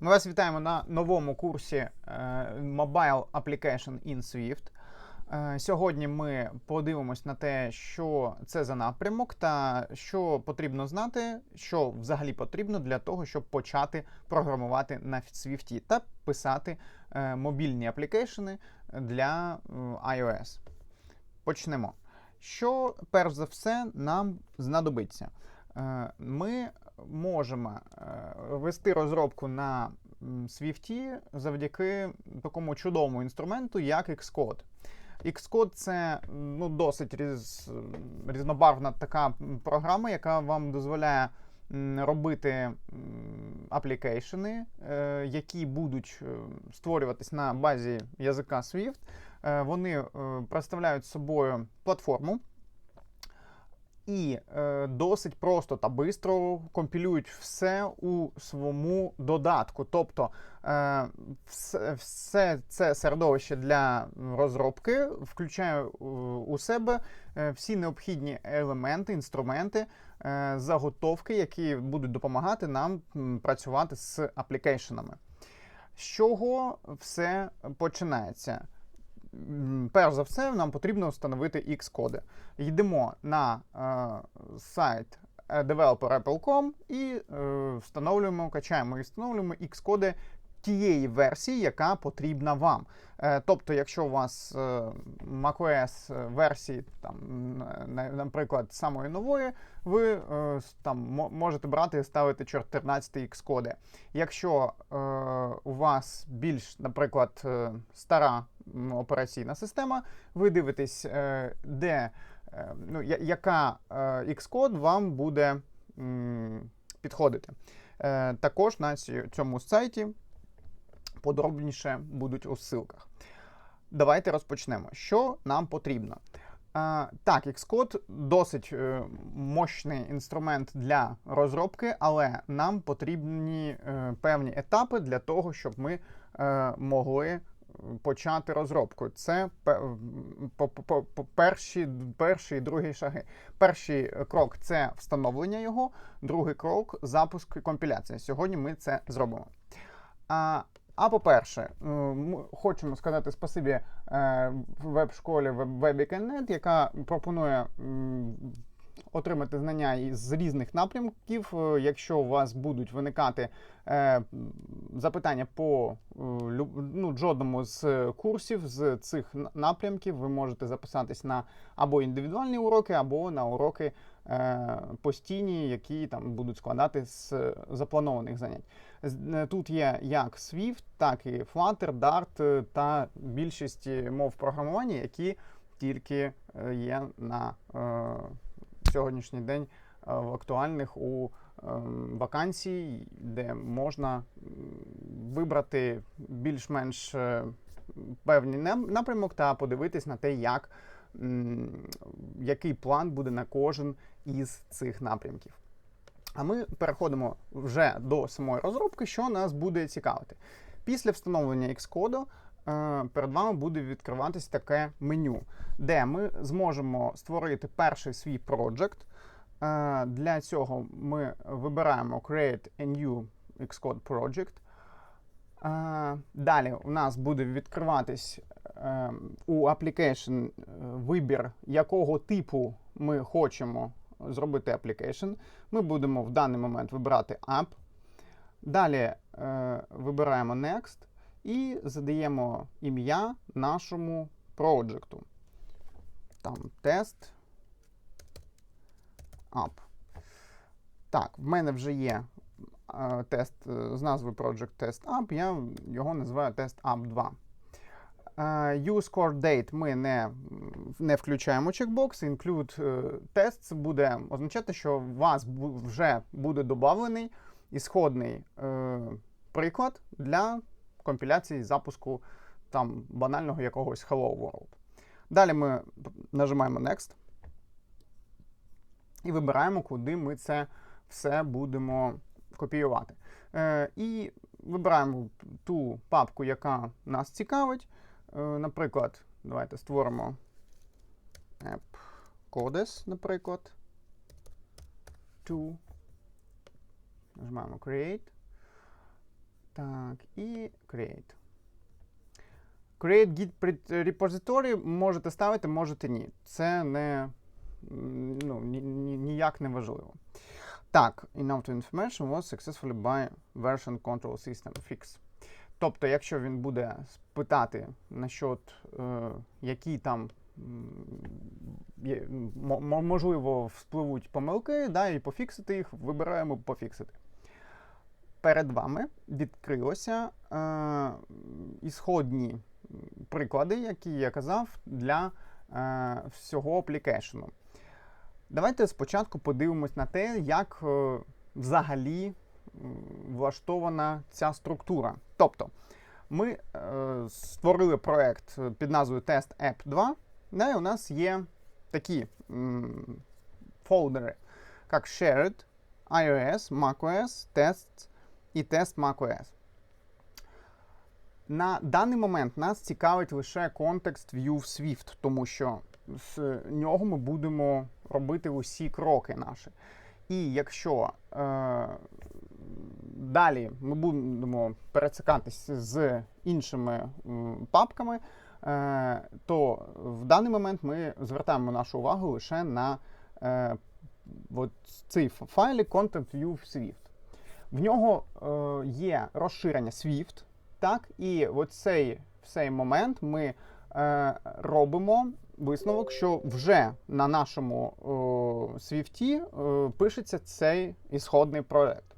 Ми вас вітаємо на новому курсі е, Mobile Application in Swift. Е, Сьогодні ми подивимось на те, що це за напрямок, та що потрібно знати, що взагалі потрібно для того, щоб почати програмувати на Swift та писати е, мобільні аплікейшени для iOS. Почнемо. Що перш за все нам знадобиться? Ми можемо е, вести розробку на Swift завдяки такому чудовому інструменту, як Xcode. Xcode це ну, досить різ, різнобарвна така програма, яка вам дозволяє робити аплікейшени, е, які будуть е, створюватись на базі язика Swift. Вони представляють собою платформу і е, досить просто та швидко компілюють все у своєму додатку. Тобто е, все, все це середовище для розробки включає е, у себе е, всі необхідні елементи, інструменти, е, заготовки, які будуть допомагати нам працювати з аплікейшенами. З чого все починається? Перш за все, нам потрібно встановити X-коди. Йдемо на е, сайт е, developer.apple.com і е, встановлюємо, качаємо і встановлюємо Xcode тієї версії, яка потрібна вам. Е, тобто, якщо у вас е, macOS версії, там, наприклад, самої нової, ви е, там можете брати і ставити 14 Xcode. Якщо е, у вас більш, наприклад, стара операційна система, ви дивитесь, де ну, яка Xcode вам буде підходити. Також на цьому сайті подробніше будуть у ссылках. Давайте розпочнемо. Що нам потрібно? Так, Xcode досить е, мощний інструмент для розробки, але нам потрібні е, певні етапи для того, щоб ми е, могли почати розробку. Це перші, перший і другий шаги. Перший крок це встановлення його, другий крок запуск і компіляція. Сьогодні ми це зробимо. А, по-перше, е, ми хочемо сказати спасибі е, веб-школі Webbeacon.net, яка пропонує отримати знання із різних напрямків. Е, Якщо у вас будуть виникати запитання по ну, жодному з курсів з цих напрямків, ви можете записатись на або індивідуальні уроки, або на уроки постійні, які там будуть складати з запланованих занять. Е, Тут є як Swift, так і Flutter, Dart е, та більшість мов програмування, які тільки е, є на е, сьогоднішній день е, актуальних у е, вакансій, де можна вибрати більш-менш е, певний напрямок та подивитись на те, як, який план буде на кожен із цих напрямків. А ми переходимо вже до самої розробки, що нас буде цікавити. Після встановлення Xcode е, перед вами буде відкриватись таке меню, де ми зможемо створити перший свій project. Е, Для цього ми вибираємо Create a new Xcode project. Е, Далі у нас буде відкриватись у application е, вибір, якого типу ми хочемо зробити application. Ми будемо в даний момент вибирати App. Далі е, вибираємо Next і задаємо ім'я нашому проджекту. Там тест App. Так, в мене вже є е, тест з назвою Project Test App, я його називаю Test App 2. Use Core Date ми не, не включаємо чекбокс. Include е, Tests буде означати, що у вас вже буде додавлений ісходний е, приклад для компіляції запуску там банального якогось Hello World. Далі ми нажимаємо Next і вибираємо, куди ми це все будемо копіювати. Е, і вибираємо ту папку, яка нас цікавить. Е, наприклад, давайте створимо app codes, наприклад. To. Нажимаємо Create. Так, і create. Create Git repository можете ставити, можете ні. Це не ну, ні- ні- ніяк не важливо. Так, enough to information was successfully by version control system fix. Тобто, якщо він буде спитати насчет, е, які там можливо вспливуть помилки, да, і пофіксити їх, вибираємо пофіксити. Перед вами відкрилося е, ісходні приклади, які я казав, для е, всього аплікейшену. Давайте спочатку подивимось на те, як е, взагалі влаштована ця структура. Тобто, ми е, створили проект під назвою Test App 2, да, у нас є такі м, фолдери, як Shared, iOS, macOS, Tests і Test macOS. На даний момент нас цікавить лише контекст View Swift, тому що з нього ми будемо робити усі кроки наші. І якщо е, далі ми будемо пересикатись з іншими папками, е, то в даний момент ми звертаємо нашу увагу лише на е, цей файлі Content View Swift. В нього е, є розширення Swift, так, і в цей, момент ми робимо висновок, що вже на нашому Swift пишеться цей ісходний проект.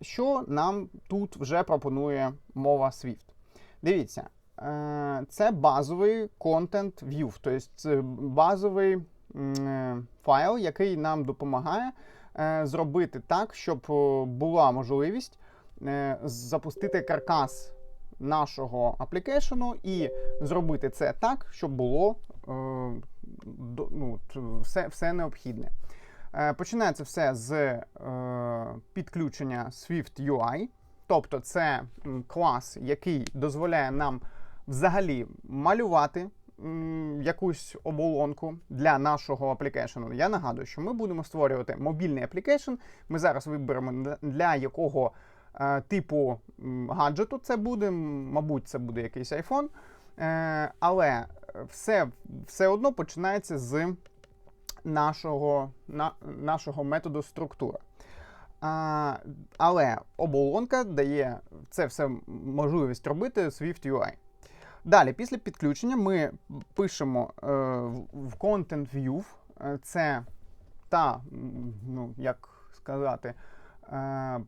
Що нам тут вже пропонує мова Swift? Дивіться, е, це базовий content view, тобто це базовий е, файл, який нам допомагає е, зробити так, щоб була можливість запустити каркас нашого аплікейшену і зробити це так, щоб було ну, все, все необхідне. Е, Починається все з е, підключення Swift UI, тобто це клас, який дозволяє нам взагалі малювати м, якусь оболонку для нашого аплікейшену. Я нагадую, що ми будемо створювати мобільний аплікейшн. Ми зараз виберемо для- якого е, типу гаджету це буде, мабуть, це буде якийсь iPhone. Е, але все, все одно починається з нашого, на, нашого методу структура. А, але оболонка дає це все можливість робити Swift UI. Далі, після підключення, ми пишемо е, в- Content View. Е, Це та, ну, як сказати, е,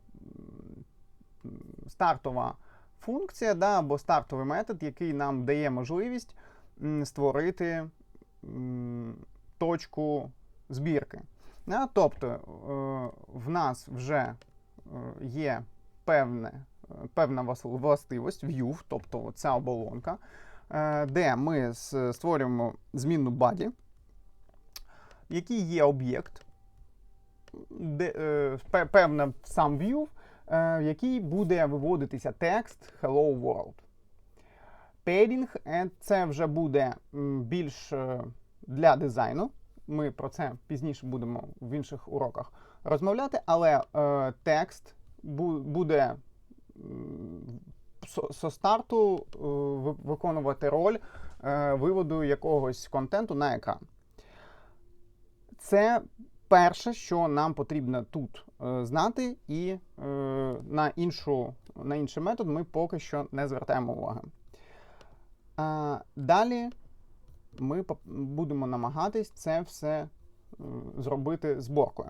стартова функція, да, або стартовий метод, який нам дає можливість створити точку збірки. Тобто е, в нас вже е, є певне, е, певна властивість, view, тобто ця оболонка, де ми створюємо змінну body, в якій є об'єкт, певна сам view, в який буде виводитися текст Hello World. Е, це вже буде більш для дизайну. Ми про це пізніше будемо в інших уроках розмовляти, але е, текст бу- буде со, старту е, виконувати роль е, виводу якогось контенту на екран. Це перше, що нам потрібно тут е, знати, і е, на, іншу, на інший метод ми поки що не звертаємо уваги. А, далі ми будемо намагатись це все е, зробити зборкою.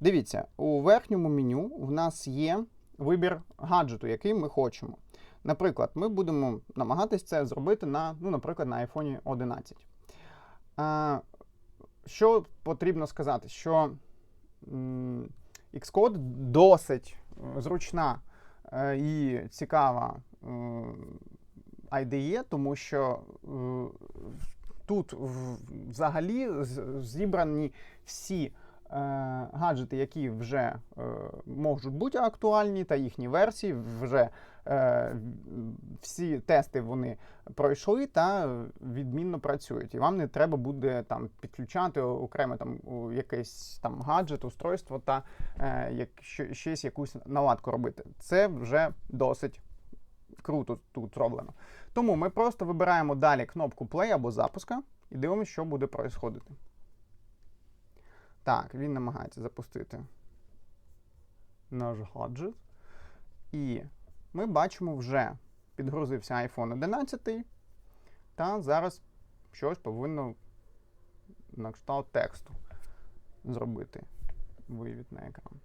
Дивіться, у верхньому меню в нас є вибір гаджету, який ми хочемо. Наприклад, ми будемо намагатись це зробити на, ну, наприклад, на iPhone 11. А, що потрібно сказати? Що Xcode досить е, зручна е, і цікава IDE, тому що тут взагалі зібрані всі гаджети, які вже е, можуть бути актуальні, та їхні версії вже е, всі тести вони пройшли та відмінно працюють. І вам не треба буде там підключати окремо там якийсь там гаджет, устройство та е, як, щось якусь наладку робити. Це вже досить круто тут зроблено. Тому ми просто вибираємо далі кнопку Play або запуска і дивимося, що буде происходити. Так, він намагається запустити наш гаджет. І ми бачимо, вже підгрузився iPhone 11. Та зараз щось повинно на кшталт тексту зробити. Вивід на екран.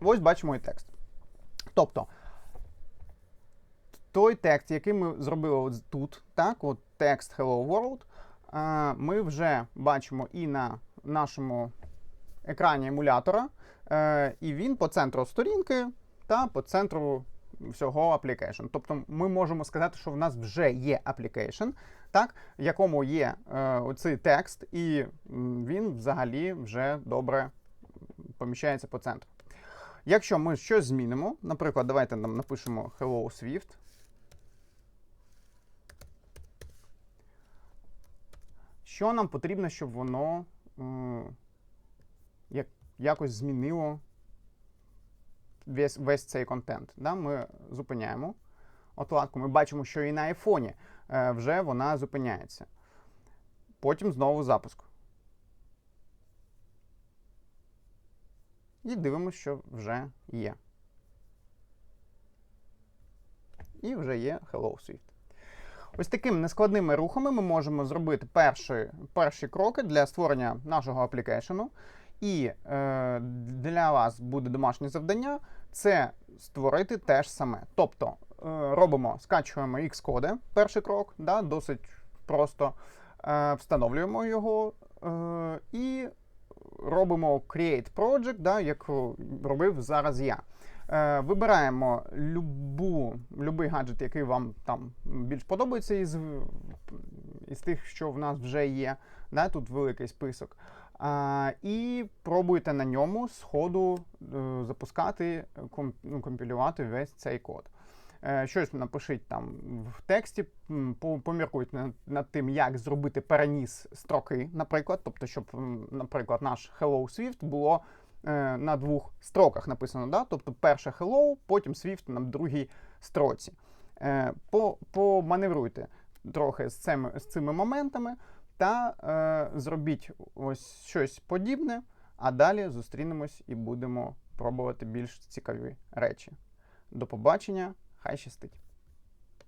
Ось бачимо і текст. Тобто, той текст, який ми зробили от тут, так, от текст Hello World, ми вже бачимо і на нашому екрані емулятора, е, і він по центру сторінки та по центру всього application. Тобто ми можемо сказати, що в нас вже є application, так, в якому є е, оцей текст, і він взагалі вже добре поміщається по центру. Якщо ми щось змінимо, наприклад, давайте нам напишемо Hello Swift. Що нам потрібно, щоб воно е, як, якось змінило весь, весь цей контент? Да? Ми зупиняємо отладку. Ми бачимо, що і на айфоні е, вже вона зупиняється. Потім знову запуск. І дивимося, що вже є. І вже є Hello Swift. Ось такими нескладними рухами ми можемо зробити перші, перші кроки для створення нашого аплікейшену. І е, для вас буде домашнє завдання це створити те ж саме. Тобто е, робимо, скачуємо Xcode, перший крок, да, досить просто е, встановлюємо його е, і робимо Create Project, да, як робив зараз я. Е, Вибираємо любу, любий гаджет, який вам там більш подобається із, із тих, що в нас вже є. Да, тут великий список. А, і пробуйте на ньому з ходу е, запускати, ком, ну, компілювати весь цей код. Е, щось напишіть там в тексті, поміркуйте над, тим, як зробити переніс строки, наприклад, тобто, щоб, наприклад, наш Hello Swift було е, на двох строках написано, да? тобто перше Hello, потім Swift на другій строці. Е, по, поманевруйте трохи з цими, з цими моментами та е, зробіть ось щось подібне, а далі зустрінемось і будемо пробувати більш цікаві речі. До побачення, хай щастить!